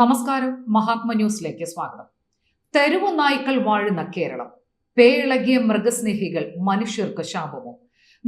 നമസ്കാരം മഹാത്മ ന്യൂസിലേക്ക് സ്വാഗതം. തെരുവു നായ്ക്കൾ വാഴുന്ന കേരളം. പേയിളകിയ മൃഗസ്നേഹികൾ മനുഷ്യർക്ക് ശാപമോ?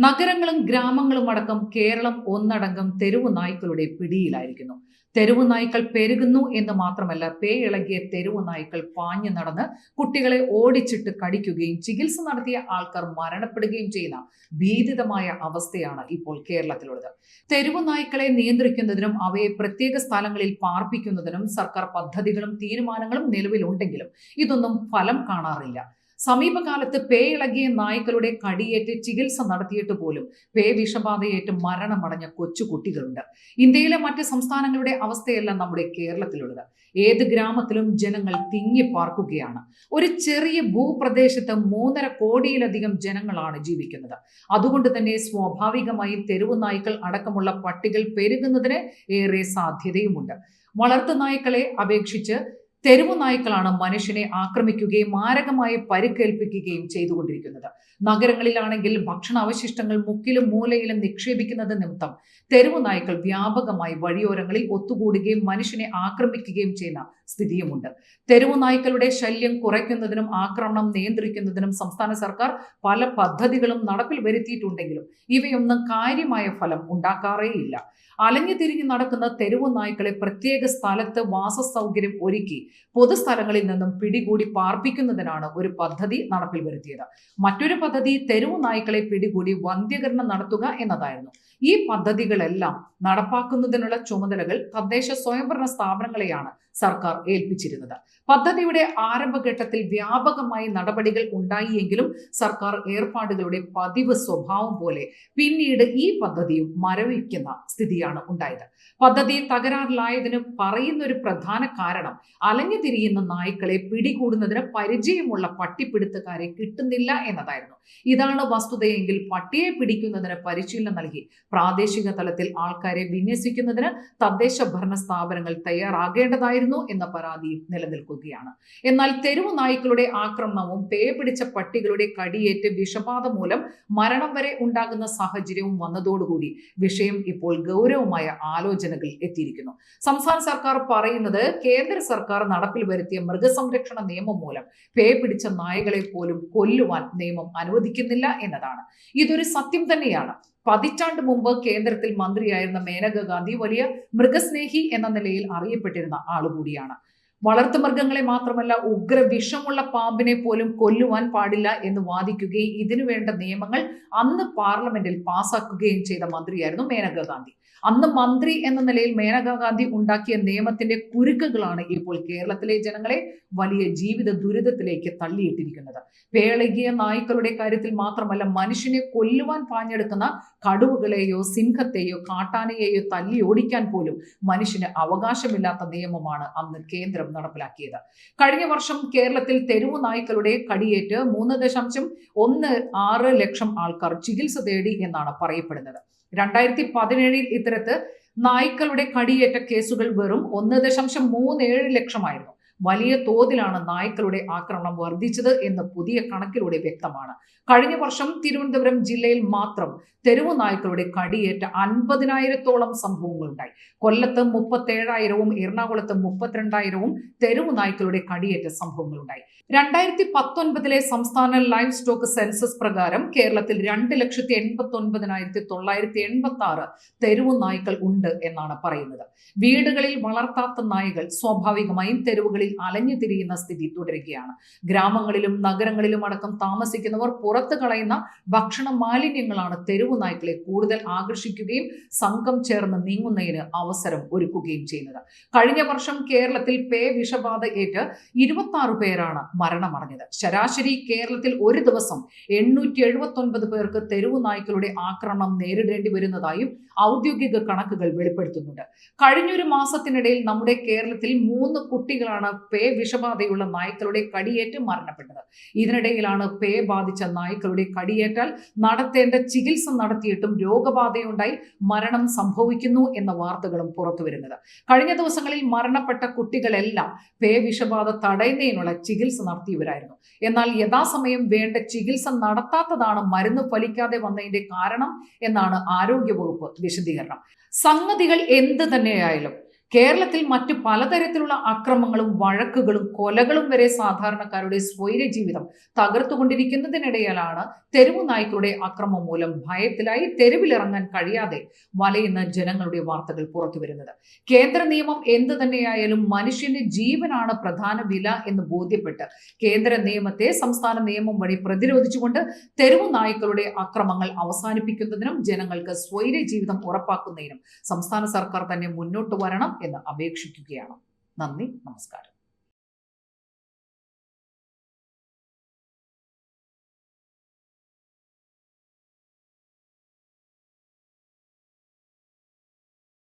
നഗരങ്ങളും ഗ്രാമങ്ങളും അടക്കം കേരളം ഒന്നടങ്കം തെരുവു നായ്ക്കളുടെ പിടിയിലായിരിക്കുന്നു. തെരുവു നായ്ക്കൾ പെരുകുന്നു എന്ന് മാത്രമല്ല പേയിളകിയ തെരുവു നായ്ക്കൾ പാഞ്ഞു നടന്ന് കുട്ടികളെ ഓടിച്ചിട്ട് കടിക്കുകയും ചികിത്സ നടത്തിയ ആൾക്കാർ മരണപ്പെടുകയും ചെയ്യുന്ന ഭീതിതമായ അവസ്ഥയാണ് ഇപ്പോൾ കേരളത്തിലുള്ളത്. തെരുവു നായ്ക്കളെ നിയന്ത്രിക്കുന്നതിനും അവയെ പ്രത്യേക സ്ഥലങ്ങളിൽ പാർപ്പിക്കുന്നതിനും സർക്കാർ പദ്ധതികളും തീരുമാനങ്ങളും നിലവിലുണ്ടെങ്കിലും ഇതൊന്നും ഫലം കാണാറില്ല. സമീപകാലത്ത് പേയിളകിയ നായ്ക്കളുടെ കടിയേറ്റ് ചികിത്സ നടത്തിയിട്ട് പോലും പേ വിഷബാധയേറ്റ് മരണമടഞ്ഞ കൊച്ചുകുട്ടികളുണ്ട് ഇന്ത്യയിലെ മറ്റ് സംസ്ഥാനങ്ങളുടെ അവസ്ഥയല്ല നമ്മുടെ കേരളത്തിലുള്ളത്. ഏത് ഗ്രാമത്തിലും ജനങ്ങൾ തിങ്ങി പാർക്കുകയാണ്. ഒരു ചെറിയ ഭൂപ്രദേശത്ത് മൂന്നര കോടിയിലധികം ജനങ്ങളാണ് ജീവിക്കുന്നത്. അതുകൊണ്ട് തന്നെ സ്വാഭാവികമായി തെരുവു നായ്ക്കൾ അടക്കമുള്ള പട്ടികൾ പെരുകുന്നതിന് ഏറെ സാധ്യതയുമുണ്ട്. വളർത്തു നായ്ക്കളെ അപേക്ഷിച്ച് തെരുവു നായ്ക്കളാണ് മനുഷ്യനെ ആക്രമിക്കുകയും മാരകമായി പരിക്കേൽപ്പിക്കുകയും ചെയ്തുകൊണ്ടിരിക്കുന്നത്. നഗരങ്ങളിലാണെങ്കിൽ ഭക്ഷണ അവശിഷ്ടങ്ങൾ മുക്കിലും മൂലയിലും നിക്ഷേപിക്കുന്നത് നിമിത്തം തെരുവു നായ്ക്കൾ വ്യാപകമായി വഴിയോരങ്ങളിൽ ഒത്തുകൂടുകയും മനുഷ്യനെ ആക്രമിക്കുകയും ചെയ്യുന്ന സ്ഥിതിയുമുണ്ട്. തെരുവു നായ്ക്കളുടെ ശല്യം കുറയ്ക്കുന്നതിനും ആക്രമണം നിയന്ത്രിക്കുന്നതിനും സംസ്ഥാന സർക്കാർ പല പദ്ധതികളും നടപ്പിൽ വരുത്തിയിട്ടുണ്ടെങ്കിലും ഇവയൊന്നും കാര്യമായ ഫലം ഉണ്ടാക്കാറേയില്ല. അലഞ്ഞു തിരിഞ്ഞു നടക്കുന്ന തെരുവു നായ്ക്കളെ പ്രത്യേക സ്ഥലത്ത് വാസസൗകര്യം ഒരുക്കി പൊതുസ്ഥലങ്ങളിൽ നിന്നും പിടികൂടി പാർപ്പിക്കുന്നതിനാണ് ഒരു പദ്ധതി നടപ്പിൽ വരുത്തിയത്. മറ്റൊരു പദ്ധതി തെരുവു നായ്ക്കളെ പിടികൂടി വന്ധ്യകരണം നടത്തുക എന്നതായിരുന്നു. ഈ പദ്ധതികളെല്ലാം നടപ്പാക്കുന്നതിനുള്ള ചുമതലകൾ തദ്ദേശ സ്വയംഭരണ സ്ഥാപനങ്ങളെയാണ് സർക്കാർ ഏൽപ്പിച്ചിരുന്നത്. പദ്ധതിയുടെ ആരംഭഘട്ടത്തിൽ വ്യാപകമായി നടപടികൾ ഉണ്ടായിയെങ്കിലും സർക്കാർ ഏർപ്പാടുകളുടെ പതിവ് സ്വഭാവം പോലെ പിന്നീട് ഈ പദ്ധതിയും മരവിക്കുന്ന സ്ഥിതിയാണ് ഉണ്ടായത്. പദ്ധതി തകരാറിലായതിന് പറയുന്ന ഒരു പ്രധാന കാരണം അലഞ്ഞു തിരിയുന്ന നായ്ക്കളെ പിടികൂടുന്നതിന് പരിചയമുള്ള പട്ടിപ്പിടുത്തക്കാരെ കിട്ടുന്നില്ല എന്നതായിരുന്നു. ഇതാണ് വസ്തുതയെങ്കിൽ പട്ടിയെ പിടിക്കുന്നതിന് പരിശീലനം നൽകി പ്രാദേശിക തലത്തിൽ ആൾക്കാരെ വിന്യസിക്കുന്നതിന് തദ്ദേശ ഭരണ സ്ഥാപനങ്ങൾ തയ്യാറാകേണ്ടതായിരുന്നു എന്ന പരാതിയും നിലനിൽക്കുകയാണ്. എന്നാൽ തെരുവു നായ്ക്കളുടെ ആക്രമണവും പേ പിടിച്ച പട്ടികളുടെ കടിയേറ്റ് വിഷബാധ മൂലം മരണം വരെ ഉണ്ടാകുന്ന സാഹചര്യവും വന്നതോടുകൂടി വിഷയം ഇപ്പോൾ ഗൗരവമായ ആലോചനകൾ എത്തിയിരിക്കുന്നു. സംസ്ഥാന സർക്കാർ പറയുന്നത് കേന്ദ്ര സർക്കാർ നടപ്പിൽ വരുത്തിയ മൃഗസംരക്ഷണ നിയമം മൂലം പേ പിടിച്ച നായകളെ പോലും കൊല്ലുവാൻ നിയമം അനുവദിക്കുന്നില്ല എന്നതാണ്. ഇതൊരു സത്യം തന്നെയാണ്. പതിറ്റാണ്ട് മുമ്പ് കേന്ദ്രത്തിൽ മന്ത്രിയായിരുന്ന മേനക ഗാന്ധി വലിയ മൃഗസ്നേഹി എന്ന നിലയിൽ അറിയപ്പെട്ടിരുന്ന ആളുകൂടിയാണ്. വളർത്തുമൃഗങ്ങളെ മാത്രമല്ല ഉഗ്ര വിഷമുള്ള പാമ്പിനെ പോലും കൊല്ലുവാൻ പാടില്ല എന്ന് വാദിക്കുകയും ഇതിനു വേണ്ട നിയമങ്ങൾ അന്ന് പാർലമെന്റിൽ പാസാക്കുകയും ചെയ്ത മന്ത്രിയായിരുന്നു മേനകാ ഗാന്ധി. അന്ന് മന്ത്രി എന്ന നിലയിൽ മേനകാ ഗാന്ധി ഉണ്ടാക്കിയ നിയമത്തിന്റെ കുരുക്കുകളാണ് ഇപ്പോൾ കേരളത്തിലെ ജനങ്ങളെ വലിയ ജീവിത ദുരിതത്തിലേക്ക് തള്ളിയിട്ടിരിക്കുന്നത്. പേളകിയ നായ്ക്കളുടെ കാര്യത്തിൽ മാത്രമല്ല മനുഷ്യനെ കൊല്ലുവാൻ പാഞ്ഞെടുക്കുന്ന കടുവകളെയോ സിംഹത്തെയോ കാട്ടാനയെയോ തല്ലി ഓടിക്കാൻ പോലും മനുഷ്യന് അവകാശമില്ലാത്ത നിയമമാണ് അന്ന് കേന്ദ്രം നടപ്പിലാക്കിയത്. കഴിഞ്ഞ വർഷം കേരളത്തിൽ തെരുവു നായ്ക്കളുടെ കടിയേറ്റ് മൂന്ന് ദശാംശം ഒന്ന് ആറ് ലക്ഷം ആൾക്കാർ ചികിത്സ തേടി എന്നാണ് പറയപ്പെടുന്നത്. രണ്ടായിരത്തി പതിനേഴിൽ ഇത്തരത്ത് നായ്ക്കളുടെ കടിയേറ്റ കേസുകൾ വെറും ഒന്ന് ദശാംശം മൂന്ന് ഏഴ് ലക്ഷമായിരുന്നു. വലിയ തോതിലാണ് നായ്ക്കളുടെ ആക്രമണം വർദ്ധിച്ചത് എന്ന് പുതിയ കണക്കിലൂടെ വ്യക്തമാണ്. കഴിഞ്ഞ വർഷം തിരുവനന്തപുരം ജില്ലയിൽ മാത്രം തെരുവു നായ്ക്കളുടെ കടിയേറ്റ അൻപതിനായിരത്തോളം സംഭവങ്ങളുണ്ടായി. കൊല്ലത്ത് മുപ്പത്തേഴായിരവും എറണാകുളത്ത് മുപ്പത്തിരണ്ടായിരവും തെരുവു നായ്ക്കളുടെ കടിയേറ്റ സംഭവങ്ങളുണ്ടായി. രണ്ടായിരത്തി പത്തൊൻപതിലെ സംസ്ഥാന ലൈഫ് സ്റ്റോക്ക് സെൻസസ് പ്രകാരം കേരളത്തിൽ രണ്ട് ലക്ഷത്തി എൺപത്തി ഒൻപതിനായിരത്തി തൊള്ളായിരത്തി എൺപത്തി ആറ് തെരുവു നായ്ക്കൾ ഉണ്ട് എന്നാണ് പറയുന്നത്. വീടുകളിൽ വളർത്താത്ത നായകൾ സ്വാഭാവികമായും തെരുവുകളിൽ അലഞ്ഞു തിരിയുന്ന സ്ഥിതി തുടരുകയാണ്. ഗ്രാമങ്ങളിലും നഗരങ്ങളിലും അടക്കം താമസിക്കുന്നവർ പുറത്തു കളയുന്ന ഭക്ഷണ മാലിന്യങ്ങളാണ് തെരുവു നായ്ക്കളെ കൂടുതൽ ആകർഷിക്കുകയും സംഘം ചേർന്ന് നീങ്ങുന്നതിന് അവസരം ഒരുക്കുകയും ചെയ്യുന്നത്. കഴിഞ്ഞ വർഷം കേരളത്തിൽ പേ വിഷബാധ ഏറ്റ് ഇരുപത്തി പേരാണ് മരണമടഞ്ഞത്. ശരാശരി കേരളത്തിൽ ഒരു ദിവസം എണ്ണൂറ്റി എഴുപത്തി ഒൻപത് പേർക്ക് തെരുവു നായ്ക്കളുടെ ആക്രമണം നേരിടേണ്ടി വരുന്നതായും ഔദ്യോഗിക കണക്കുകൾ വെളിപ്പെടുത്തുന്നുണ്ട്. കഴിഞ്ഞൊരു മാസത്തിനിടയിൽ നമ്മുടെ കേരളത്തിൽ മൂന്ന് കുട്ടികളാണ് പേ വിഷബാധയുള്ള നായ്ക്കളുടെ കടിയേറ്റ് മരണപ്പെട്ടത്. ഇതിനിടയിലാണ് പേ ബാധിച്ച നായ്ക്കളുടെ കടിയേറ്റാൽ നടത്തേണ്ട ചികിത്സ നടത്തിയിട്ടും രോഗബാധയുണ്ടായി മരണം സംഭവിക്കുന്നു എന്ന വാർത്തകളും പുറത്തു വരുന്നത് കഴിഞ്ഞ ദിവസങ്ങളിൽ മരണപ്പെട്ട കുട്ടികളെല്ലാം പേ വിഷബാധ തടയുന്നതിനുള്ള ചികിത്സ നടത്തിയവരായിരുന്നു. എന്നാൽ യഥാസമയം വേണ്ട ചികിത്സ നടത്താത്തതാണ് മരുന്ന് ഫലിക്കാതെ വന്നതിന്റെ കാരണം എന്നാണ് ആരോഗ്യവകുപ്പ് വിശദീകരണം. സംഗതികൾ എന്ത് തന്നെയായാലും കേരളത്തിൽ മറ്റു പലതരത്തിലുള്ള അക്രമങ്ങളും വഴക്കുകളും കൊലകളും വരെ സാധാരണക്കാരുടെ സ്വൈര ജീവിതം തകർത്തുകൊണ്ടിരിക്കുന്നതിനിടയിലാണ് തെരുവു നായ്ക്കളുടെ അക്രമം മൂലം ഭയത്തിലായി തെരുവിലിറങ്ങാൻ കഴിയാതെ വലയുന്ന ജനങ്ങളുടെ വാർത്തകൾ പുറത്തുവരുന്നത്. കേന്ദ്ര നിയമം എന്തു തന്നെയായാലും മനുഷ്യന്റെ ജീവനാണ് പ്രധാന വില എന്ന് ബോധ്യപ്പെട്ട് കേന്ദ്ര നിയമത്തെ സംസ്ഥാന നിയമം വഴി പ്രതിരോധിച്ചുകൊണ്ട് തെരുവു നായ്ക്കളുടെ അക്രമങ്ങൾ അവസാനിപ്പിക്കുന്നതിനും ജനങ്ങൾക്ക് സ്വൈര ജീവിതം ഉറപ്പാക്കുന്നതിനും സംസ്ഥാന സർക്കാർ തന്നെ മുന്നോട്ട് വരണം. എന്ന് അപേക്ഷിക്കുകയാണ്. നന്ദി നമസ്കാരം.